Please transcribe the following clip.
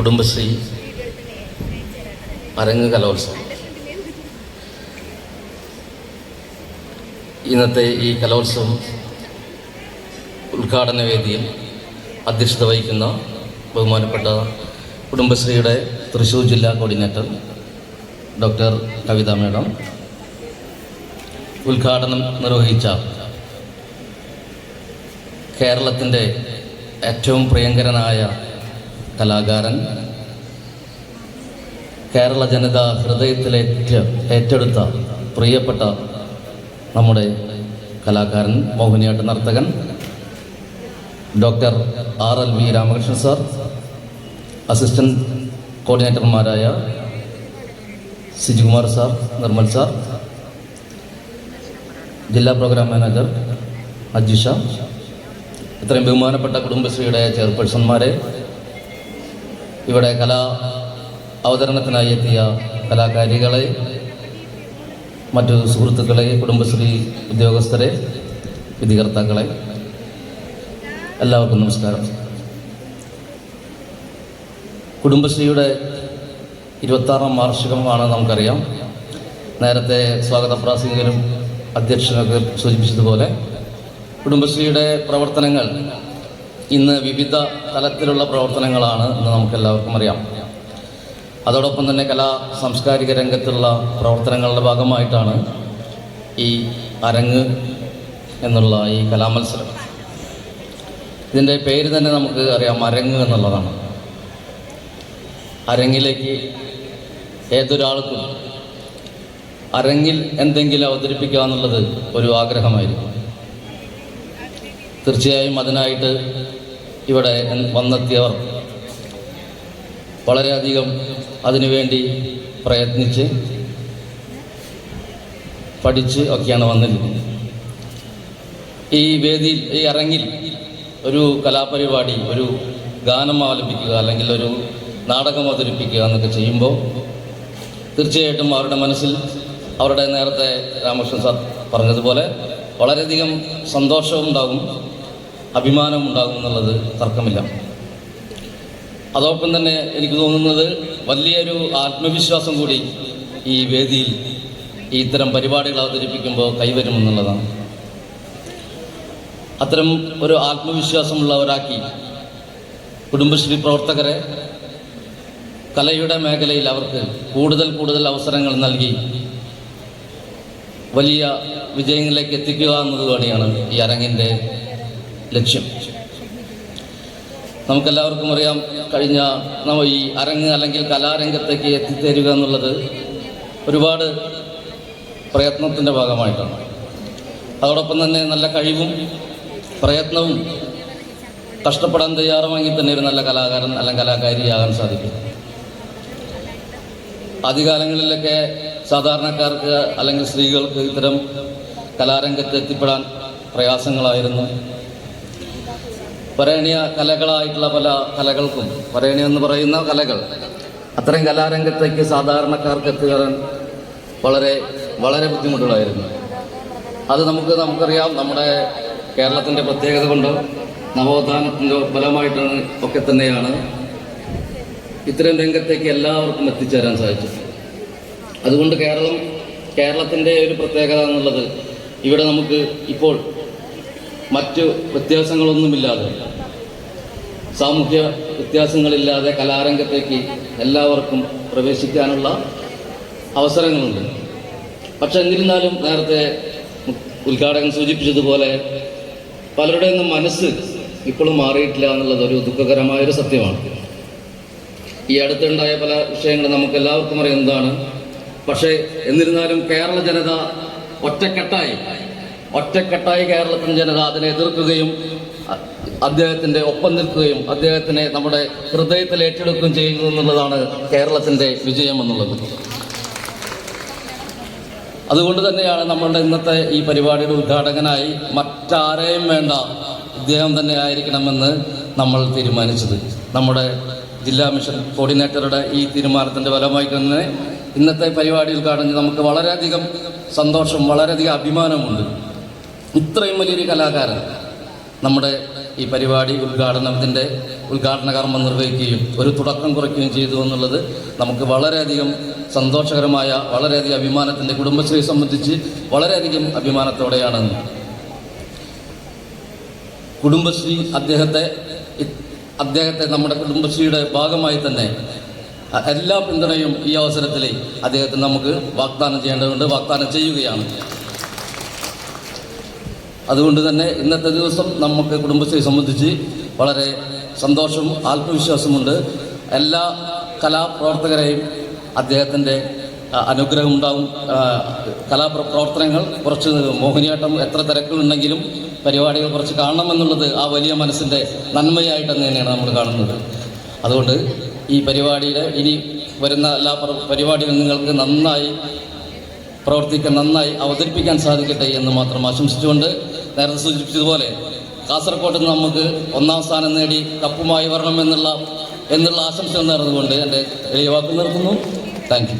കുടുംബശ്രീ അരങ്ങ് കലോത്സവം. ഇന്നത്തെ ഈ കലോത്സവം ഉദ്ഘാടന വേദിയിൽ അധ്യക്ഷത വഹിക്കുന്ന ബഹുമാനപ്പെട്ട കുടുംബശ്രീയുടെ തൃശ്ശൂർ ജില്ലാ കോർഡിനേറ്റർ ഡോക്ടർ കവിത മേഡം ഉദ്ഘാടനം നിർവഹിച്ച കേരളത്തിന്റെ ഏറ്റവും പ്രിയങ്കരനായ കലാകാരൻ. കേരള ജനത ഹൃദയത്തിലേറ്റ ഏറ്റെടുത്ത പ്രിയപ്പെട്ട നമ്മുടെ കലാകാരൻ മോഹിനിയാട്ട നർത്തകൻ doctor R L V Ramakrishnan sir assistant കോർഡിനേറ്റർമാരായ Sijikumar sir Nirmal sir ജില്ലാ പ്രോഗ്രാം മാനേജർ അജിഷ ഇത്രയും ബഹുമാനപ്പെട്ട കുടുംബശ്രീയുടെ ചെയർപേഴ്സൺമാരെ ഇവിടെ കലാ അവതരണത്തിനായി എത്തിയ കലാകാരികളെ മറ്റു സുഹൃത്തുക്കളെ കുടുംബശ്രീ ഉദ്യോഗസ്ഥരെ വിധികർത്താക്കളെ എല്ലാവർക്കും നമസ്കാരം. കുടുംബശ്രീയുടെ ഇരുപത്താറാം വാർഷികമാണ് നമുക്കറിയാം. നേരത്തെ സ്വാഗത പ്രാസംഗികരും അധ്യക്ഷനൊക്കെ സൂചിപ്പിച്ചതുപോലെ കുടുംബശ്രീയുടെ പ്രവർത്തനങ്ങൾ ഇന്ന് വിവിധ തലത്തിലുള്ള പ്രവർത്തനങ്ങളാണ് എന്ന് നമുക്കെല്ലാവർക്കും അറിയാം. അതോടൊപ്പം തന്നെ കലാ സാംസ്കാരിക രംഗത്തുള്ള പ്രവർത്തനങ്ങളുടെ ഭാഗമായിട്ടാണ് ഈ അരങ്ങ് എന്നുള്ള ഈ കലാമത്സരം. ഇതിന്റെ പേര് തന്നെ നമുക്ക് അറിയാം അരങ്ങ് എന്നുള്ളതാണ്. അരങ്ങിലേക്ക് ഏതൊരാൾക്കും അരങ്ങിൽ എന്തെങ്കിലും അവതരിപ്പിക്കുക എന്നുള്ളത് ഒരു ആഗ്രഹമായിരിക്കും. തീർച്ചയായും അതിനായിട്ട് ഇവിടെ വന്നെത്തിയവർ വളരെയധികം അതിനുവേണ്ടി പ്രയത്നിച്ച് പഠിച്ച് ഒക്കെയാണ് വന്നിരിക്കുന്നത്. ഈ വേദിയിൽ ഈ അരങ്ങിൽ ഒരു കലാപരിപാടി ഒരു ഗാനം ആലപിക്കുക അല്ലെങ്കിൽ ഒരു നാടകം അവതരിപ്പിക്കുക എന്നൊക്കെ ചെയ്യുമ്പോൾ തീർച്ചയായിട്ടും അവരുടെ മനസ്സിൽ അവരുടെ നേരത്തെ രാമകൃഷ്ണൻ സാർ പറഞ്ഞതുപോലെ വളരെയധികം സന്തോഷവും ഉണ്ടാകും. അഭിമാനവും ഉണ്ടാകും എന്നുള്ളത് തർക്കമില്ല. അതോടൊപ്പം തന്നെ എനിക്ക് തോന്നുന്നത് വലിയൊരു ആത്മവിശ്വാസം കൂടി ഈ വേദിയിൽ ഈ ഇത്തരം പരിപാടികൾ അവതരിപ്പിക്കുമ്പോൾ കൈവരുമെന്നുള്ളതാണ്. അത്തരം ഒരു ആത്മവിശ്വാസമുള്ളവരാക്കി കുടുംബശ്രീ പ്രവർത്തകരെ കലയുടെ മേഖലയിൽ അവർക്ക് കൂടുതൽ കൂടുതൽ അവസരങ്ങൾ നൽകി വലിയ വിജയങ്ങളിലേക്ക് എത്തിക്കുക എന്നത് കൂടിയാണ് ഈ അരങ്ങിന്റെ ലക്ഷ്യം. നമുക്കെല്ലാവർക്കും അറിയാം കഴിഞ്ഞ നമ്മൾ ഈ അരങ്ങ് അല്ലെങ്കിൽ കലാരംഗത്തേക്ക് എത്തിച്ചേരുക എന്നുള്ളത് ഒരുപാട് പ്രയത്നത്തിന്റെ ഭാഗമായിട്ടാണ്. അതോടൊപ്പം തന്നെ നല്ല കഴിവും പ്രയത്നവും കഷ്ടപ്പെടാൻ തയ്യാറുമെങ്കിൽ തന്നെ ഒരു നല്ല കലാകാരൻ അല്ലെങ്കിൽ കലാകാരിയാകാൻ സാധിക്കും. ആദ്യകാലങ്ങളിലൊക്കെ സാധാരണക്കാർക്ക് അല്ലെങ്കിൽ സ്ത്രീകൾക്ക് ഇത്തരം കലാരംഗത്ത് എത്തിപ്പെടാൻ പ്രയാസങ്ങളായിരുന്നു. വരേണ്യ കലകളായിട്ടുള്ള പല കലകൾക്കും വരേണ്യ എന്ന് പറയുന്ന കലകൾ. അത്തരം കലാരംഗത്തേക്ക് സാധാരണക്കാർക്ക് എത്തിച്ചേരാൻ വളരെ വളരെ ബുദ്ധിമുട്ടുകളായിരുന്നു. അത് നമുക്ക് നമുക്കറിയാം നമ്മുടെ കേരളത്തിന്റെ പ്രത്യേകത കൊണ്ട് നവോത്ഥാനത്തിന്റെ ഫലമായിട്ടാണ് ഒക്കെ തന്നെയാണ് ഇത്തരം രംഗത്തേക്ക് എല്ലാവർക്കും എത്തിച്ചേരാൻ സാധിച്ചു അതുകൊണ്ട് കേരളം കേരളത്തിന്റെ ഒരു പ്രത്യേകത എന്നുള്ളത് ഇവിടെ നമുക്ക് ഇപ്പോൾ മറ്റു വ്യത്യാസങ്ങളൊന്നുമില്ലാതെ സാമൂഹ്യ വ്യത്യാസങ്ങളില്ലാതെ കലാരംഗത്തേക്ക് എല്ലാവർക്കും പ്രവേശിക്കാനുള്ള അവസരങ്ങളുണ്ട്. പക്ഷെ എന്നിരുന്നാലും നേരത്തെ ഉദ്ഘാടകൻ സൂചിപ്പിച്ചതുപോലെ പലരുടെയൊന്നും മനസ്സ് ഇപ്പോഴും മാറിയിട്ടില്ല എന്നുള്ളത് ഒരു ദുഃഖകരമായൊരു സത്യമാണ്. ഈ അടുത്തുണ്ടായ പല വിഷയങ്ങളും നമുക്ക് എല്ലാവർക്കും അറിയുന്നതാണ് പക്ഷേ എന്നിരുന്നാലും കേരള ജനത ഒറ്റക്കെട്ടായി ഒറ്റക്കെട്ടായി കേരളത്തിന്റെ ജനത അതിനെ എതിർക്കുകയും അദ്ദേഹത്തിന്റെ ഒപ്പം നിൽക്കുകയും അദ്ദേഹത്തിനെ നമ്മുടെ ഹൃദയത്തിൽ ഏറ്റെടുക്കുകയും ചെയ്യുന്നു എന്നുള്ളതാണ് കേരളത്തിന്റെ വിജയം എന്നുള്ളത്. അതുകൊണ്ട് തന്നെയാണ് നമ്മളുടെ ഇന്നത്തെ ഈ പരിപാടിയുടെ ഉദ്ഘാടകനായി മറ്റാരെയും വേണ്ട ഇദ്ദേഹം തന്നെ ആയിരിക്കണമെന്ന് നമ്മൾ തീരുമാനിച്ചത്. നമ്മുടെ ജില്ലാ മിഷൻ കോർഡിനേറ്ററുടെ ഈ തീരുമാനത്തിന്റെ ഫലമായി തന്നെ ഇന്നത്തെ പരിപാടി ഉദ്ഘാടനം നമുക്ക് വളരെയധികം സന്തോഷം വളരെയധികം അഭിമാനമുണ്ട്. ഇത്രയും വലിയൊരു കലാകാരൻ നമ്മുടെ ഈ പരിപാടി ഉദ്ഘാടനത്തിന്റെ ഉദ്ഘാടന കർമ്മം നിർവഹിക്കുകയും ഒരു തുടക്കം കുറിക്കുകയും ചെയ്തു എന്നുള്ളത് നമുക്ക് വളരെയധികം സന്തോഷകരമായ വളരെയധികം അഭിമാനത്തിന്റെ കുടുംബശ്രീയെ സംബന്ധിച്ച് വളരെയധികം അഭിമാനത്തോടെയാണ്. കുടുംബശ്രീ അദ്ദേഹത്തെ അദ്ദേഹത്തെ നമ്മുടെ കുടുംബശ്രീയുടെ ഭാഗമായി തന്നെ എല്ലാ പിന്തുണയും ഈ അവസരത്തിൽ അദ്ദേഹത്തിന് നമുക്ക് വാഗ്ദാനം ചെയ്യേണ്ടതുണ്ട് വാഗ്ദാനം ചെയ്യുകയാണ്. അതുകൊണ്ട് തന്നെ ഇന്നത്തെ ദിവസം നമുക്ക് കുടുംബശ്രീ സംബന്ധിച്ച് വളരെ സന്തോഷവും ആത്മവിശ്വാസമുണ്ട്. എല്ലാ കലാപ്രവർത്തകരെയും അദ്ദേഹത്തിന്റെ അനുഗ്രഹം ഉണ്ടാവും. കലാപ്രവർത്തനങ്ങൾ കുറച്ച് മോഹിനിയാട്ടം എത്ര തിരക്കുണ്ടെങ്കിലും പരിപാടികൾ കുറച്ച് കാണണമെന്നുള്ളത് ആ വലിയ മനസ്സിന്റെ നന്മയായിട്ട് തന്നെയാണ് നമ്മൾ കാണുന്നത്. അതുകൊണ്ട് ഈ പരിപാടിയുടെ ഇനി വരുന്ന എല്ലാ പ്ര- പരിപാടികളും നിങ്ങൾക്ക് നന്നായി പ്രവർത്തിക്കാൻ നന്നായി അവതരിപ്പിക്കാൻ സാധിക്കട്ടെ എന്ന് മാത്രം ആശംസിച്ചുകൊണ്ട് നേരത്തെ സൂചിപ്പിച്ചതുപോലെ കാസർഗോഡ് നിന്ന് നമുക്ക് ഒന്നാം സ്ഥാനം നേടി കപ്പുമായി വരണം എന്നുള്ള എന്നുള്ള ആശംസ നേർന്നുകൊണ്ട് എന്റെ എളിയ വാക്ക് നിർത്തുന്നു താങ്ക്